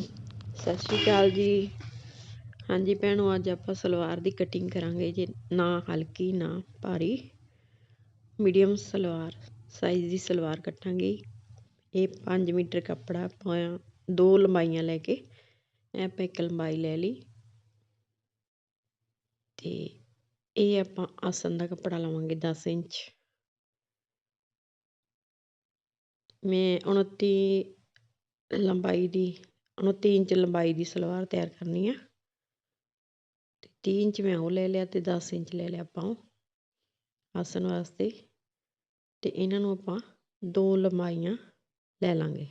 ਸਤਿ ਸ਼੍ਰੀ ਅਕਾਲ ਜੀ। ਹਾਂਜੀ ਭੈਣੋ, ਅੱਜ ਆਪਾਂ ਸਲਵਾਰ ਦੀ ਕਟਿੰਗ ਕਰਾਂਗੇ ਜੇ। ਨਾ ਹਲਕੀ, ਨਾ ਭਾਰੀ। ਮੀਡੀਅਮ ਸਲਵਾਰ ਸਾਈਜ਼ ਦੀ ਸਲਵਾਰ ਕੱਟਾਂਗੇ। ਇਹ 5 ਮੀਟਰ ਕੱਪੜਾ ਆਪਾਂ ਦੋ ਲੰਬਾਈਆਂ ਲੈ ਕੇ, ਇਹ ਆਪਾਂ ਇੱਕ ਲੰਬਾਈ ਲੈ ਲਈ। ਤੇ ਇਹ ਆਪਾਂ ਆਸਨ ਦਾ ਕੱਪੜਾ ਲਵਾਂਗੇ 10 ਇੰਚ। ਮੈਂ 29 ਲੰਬਾਈ ਦੀ ਉਹਨੂੰ 3 ਇੰਚ ਲੰਬਾਈ ਦੀ ਸਲਵਾਰ ਤਿਆਰ ਕਰਨੀ ਆ। ਅਤੇ ਤੀਹ ਇੰਚ ਮੈਂ ਉਹ ਲੈ ਲਿਆ ਅਤੇ ਦਸ ਇੰਚ ਲੈ ਲਿਆ ਆਪਾਂ ਉਹ ਆਸਨ ਵਾਸਤੇ। ਅਤੇ ਇਹਨਾਂ ਨੂੰ ਆਪਾਂ ਦੋ ਲੰਬਾਈਆਂ ਲੈ ਲਾਂਗੇ।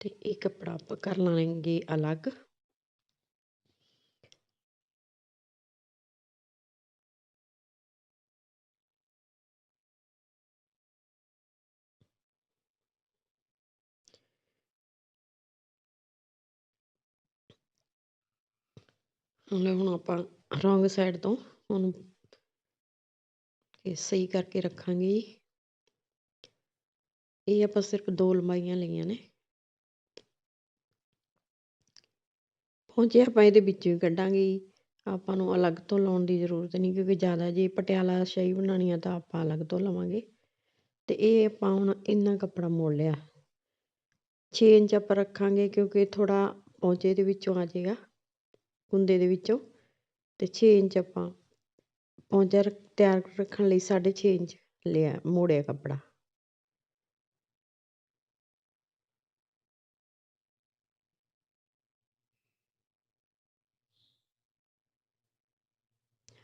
ਅਤੇ ਇਹ ਕੱਪੜਾ ਆਪਾਂ ਕਰ ਲਾਂਗੇ ਅਲੱਗ। ਉਹਨੇ ਹੁਣ ਆਪਾਂ ਰੋਂਗ ਸਾਈਡ ਤੋਂ ਉਹਨੂੰ ਸਹੀ ਕਰਕੇ ਰੱਖਾਂਗੇ ਜੀ। ਇਹ ਆਪਾਂ ਸਿਰਫ ਦੋ ਲੰਬਾਈਆਂ ਲਈਆਂ ਨੇ। ਪਹੁੰਚੇ ਆਪਾਂ ਇਹਦੇ ਵਿੱਚੋਂ ਹੀ ਕੱਢਾਂਗੇ ਆਪਾਂ ਨੂੰ ਅਲੱਗ ਤੋਂ ਲਾਉਣ ਦੀ ਜ਼ਰੂਰਤ ਨਹੀਂ, ਕਿਉਂਕਿ ਜ਼ਿਆਦਾ ਜੇ ਪਟਿਆਲਾ ਸ਼ਾਹੀ ਬਣਾਉਣੀ ਆ ਤਾਂ ਆਪਾਂ ਅਲੱਗ ਤੋਂ ਲਵਾਂਗੇ। ਤੇ ਇਹ ਆਪਾਂ ਹੁਣ ਇੰਨਾ ਕੱਪੜਾ ਮੋੜ ਲਿਆ 6 ਇੰਚ ਆਪਾਂ ਰੱਖਾਂਗੇ, ਕਿਉਂਕਿ ਥੋੜਾ ਪਹੁੰਚੇ ਦੇ ਵਿੱਚੋਂ ਆ ਜਾਏਗਾ। ਕੁੰਦੇ ਦੇ ਵਿੱਚੋਂ ਅਤੇ ਛੇ ਇੰਚ ਆਪਾਂ ਪੌਂਚਾ ਤਿਆਰ ਰੱਖਣ ਲਈ 6.5 ਇੰਚ ਲਿਆ, ਮੋੜਿਆ ਕੱਪੜਾ।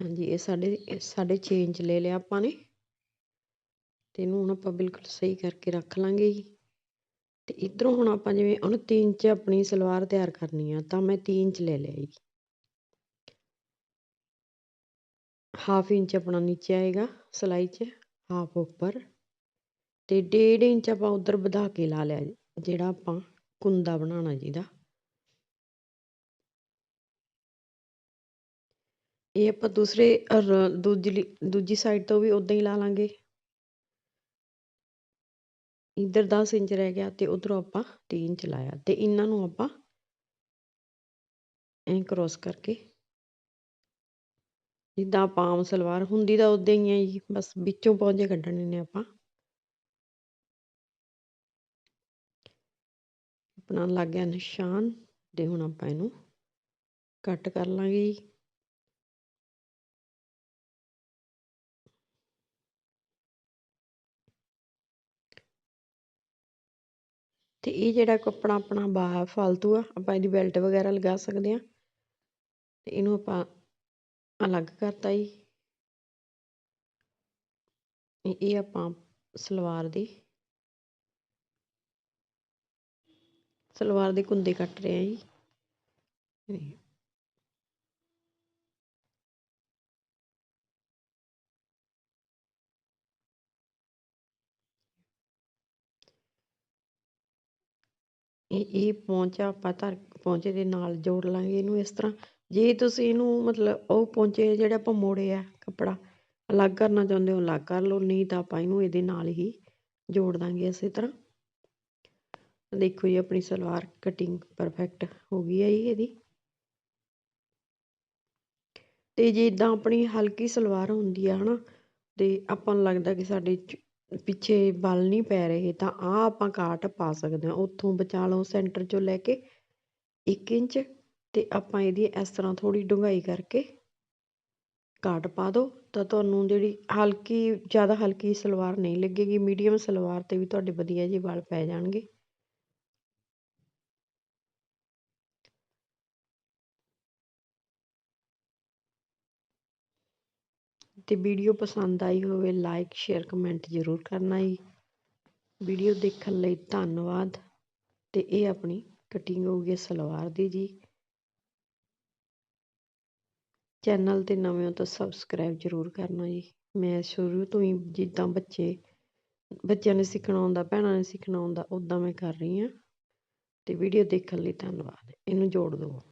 ਹਾਂਜੀ, ਇਹ ਸਾਡੇ 6.5 ਇੰਚ ਲੈ ਲਿਆ ਆਪਾਂ ਨੇ। ਤੇ ਇਹਨੂੰ ਹੁਣ ਆਪਾਂ ਬਿਲਕੁਲ ਸਹੀ ਕਰਕੇ ਰੱਖ ਲਾਂਗੇ ਜੀ। ਤੇ ਇਧਰੋਂ ਹੁਣ ਆਪਾਂ ਜਿਵੇਂ ਉਹਨੂੰ 3 ਇੰਚ ਆਪਣੀ ਸਲਵਾਰ ਤਿਆਰ ਕਰਨੀ ਆ, ਤਾਂ ਮੈਂ 3 ਇੰਚ ਲੈ ਲਿਆ ਜੀ। ਹਾਫ ਇੰਚ ਆਪਣਾ ਨੀਚੇ ਆਏਗਾ, ਸਲਾਈ 'ਚ, ਹਾਫ ਉੱਪਰ। ਅਤੇ ਡੇਢ ਇੰਚ ਆਪਾਂ ਉੱਧਰ ਵਧਾ ਕੇ ਲਾ ਲਿਆ ਜਿਹੜਾ ਆਪਾਂ ਕੁੰਦਾ ਬਣਾਉਣਾ ਜਿਹਦਾ ਇਹ ਆਪਾਂ ਦੂਸਰੇ ਦੂਜੀ ਦੂਜੀ ਸਾਈਡ ਤੋਂ ਵੀ ਉਦਾਂ ਹੀ ਲਾ ਲਾਂਗੇ। ਇੱਧਰ 10 ਇੰਚ ਰਹਿ ਗਿਆ ਤੇ ਉਧਰੋਂ ਆਪਾਂ 3 ਇੰਚ ਲਾਇਆ। ਤੇ ਇਹਨਾਂ ਨੂੰ ਆਪਾਂ ਐਂ ਕ੍ਰੋਸ ਕਰਕੇ ਜਿੱਦਾਂ ਆਪਾਂ ਸਲਵਾਰ ਹੁੰਦੀ ਤਾਂ ਉਦਾਂ ਹੀ ਹੈ ਜੀ, ਬਸ ਵਿੱਚੋਂ ਪੌਂਜੇ ਕੱਢਣੇ ਨੇ ਆਪਾਂ। ਆਪਣਾ ਲੱਗ ਗਿਆ ਨਿਸ਼ਾਨ ਤੇ ਹੁਣ ਆਪਾਂ ਇਹਨੂੰ ਕੱਟ ਕਰ ਲਾਂਗੇ ਜੀ। ਤੇ ਇਹ ਜਿਹੜਾ ਕੱਪੜਾ ਆਪਣਾ ਬਾਹਰ ਫालतू ਆ, ਆਪਾਂ ਇਹਦੀ ਬੈਲਟ ਵਗੈਰਾ ਲਗਾ ਸਕਦੇ ਆ ਤੇ ਇਹਨੂੰ ਆਪਾਂ ਅਲੱਗ ਕਰਤਾ ਜੀ। ਇਹ ਆਪਾਂ ਸਲਵਾਰ ਦੀ, ਸਲਵਾਰ ਦੇ ਕੁੰਦੇ ਕੱਟ ਰਹੇ ਆ ਜੀ। ਇਹ ਇਹ ਪੌਂਚਾ ਆਪਾਂ ਧਰ ਪਹੁੰਚੇ ਦੇ ਨਾਲ ਜੋੜ ਲਾਂਗੇ ਇਹਨੂੰ ਇਸ ਤਰ੍ਹਾਂ। ਜੇ ਤੁਸੀਂ ਇਹਨੂੰ ਮਤਲਬ ਉਹ ਪੌਂਚੇ ਜਿਹੜੇ ਆਪਾਂ ਮੋੜੇ ਆ ਕੱਪੜਾ, ਅਲੱਗ ਕਰਨਾ ਚਾਹੁੰਦੇ ਹੋ ਅਲੱਗ ਕਰ ਲਓ, ਨਹੀਂ ਤਾਂ ਆਪਾਂ ਇਹਨੂੰ ਇਹਦੇ ਨਾਲ ਹੀ ਜੋੜ ਦਾਂਗੇ ਇਸੇ ਤਰ੍ਹਾਂ। ਦੇਖੋ ਜੀ, ਆਪਣੀ ਸਲਵਾਰ ਕਟਿੰਗ ਪਰਫੈਕਟ ਹੋ ਗਈ ਹੈ ਜੀ ਇਹਦੀ। ਤੇ ਜੇ ਇਦਾਂ ਆਪਣੀ ਹਲਕੀ ਸਲਵਾਰ ਹੁੰਦੀ ਆ, ਹਨਾ, ਤੇ ਆਪਾਂ ਨੂੰ ਲੱਗਦਾ ਕਿ ਸਾਡੇ ਪਿੱਛੇ ਬਲ ਨਹੀਂ ਪੈ ਰਹੇ, ਤਾਂ ਆ ਆਪਾਂ ਕਾਟ ਪਾ ਸਕਦੇ ਹਾਂ। ਉੱਥੋਂ ਬਚਾ ਲਓ, ਸੈਂਟਰ ਚੋਂ ਲੈ ਕੇ 1 ਇੰਚ ਅਤੇ ਆਪਾਂ ਇਹਦੀ ਇਸ ਤਰ੍ਹਾਂ ਥੋੜ੍ਹੀ ਡੂੰਘਾਈ ਕਰਕੇ ਕਾਟ ਪਾ ਦਿਓ ਤਾਂ ਤੁਹਾਨੂੰ ਜਿਹੜੀ ਹਲਕੀ, ਜ਼ਿਆਦਾ ਹਲਕੀ ਸਲਵਾਰ ਨਹੀਂ ਲੱਗੇਗੀ, ਮੀਡੀਅਮ ਸਲਵਾਰ ਤੇ ਵੀ ਤੁਹਾਡੇ ਵਧੀਆ ਜਿਹੇ ਵਾਲ ਪੈ ਜਾਣਗੇ। ਤੇ ਵੀਡੀਓ ਪਸੰਦ ਆਈ ਹੋਵੇ, ਲਾਈਕ, ਸ਼ੇਅਰ, ਕਮੈਂਟ ਜ਼ਰੂਰ ਕਰਨਾ ਜੀ। ਵੀਡੀਓ ਦੇਖਣ ਲਈ ਧੰਨਵਾਦ। ਤੇ ਇਹ ਆਪਣੀ ਕਟਿੰਗ ਹੋ ਗਈ ਸਲਵਾਰ ਦੀ ਜੀ। ਚੈਨਲ ਤੇ ਨਵੇਂ ਹੋ ਤਾਂ ਸਬਸਕ੍ਰਾਈਬ ਜ਼ਰੂਰ ਕਰਨਾ ਜੀ। ਮੈਂ ਸ਼ੁਰੂ ਤੋਂ ਹੀ ਜਿੱਦਾਂ ਬੱਚੇ, ਬੱਚਿਆਂ ਨੇ ਸਿੱਖਣਾ ਹੁੰਦਾ, ਭੈਣਾਂ ਨੇ ਸਿੱਖਣਾ ਹੁੰਦਾ ਉਦਾਂ ਮੈਂ ਕਰ ਰਹੀ ਹਾਂ। ਤੇ ਵੀਡੀਓ ਦੇਖਣ ਲਈ ਧੰਨਵਾਦ। ਇਹਨੂੰ ਜੋੜ ਦਿਓ।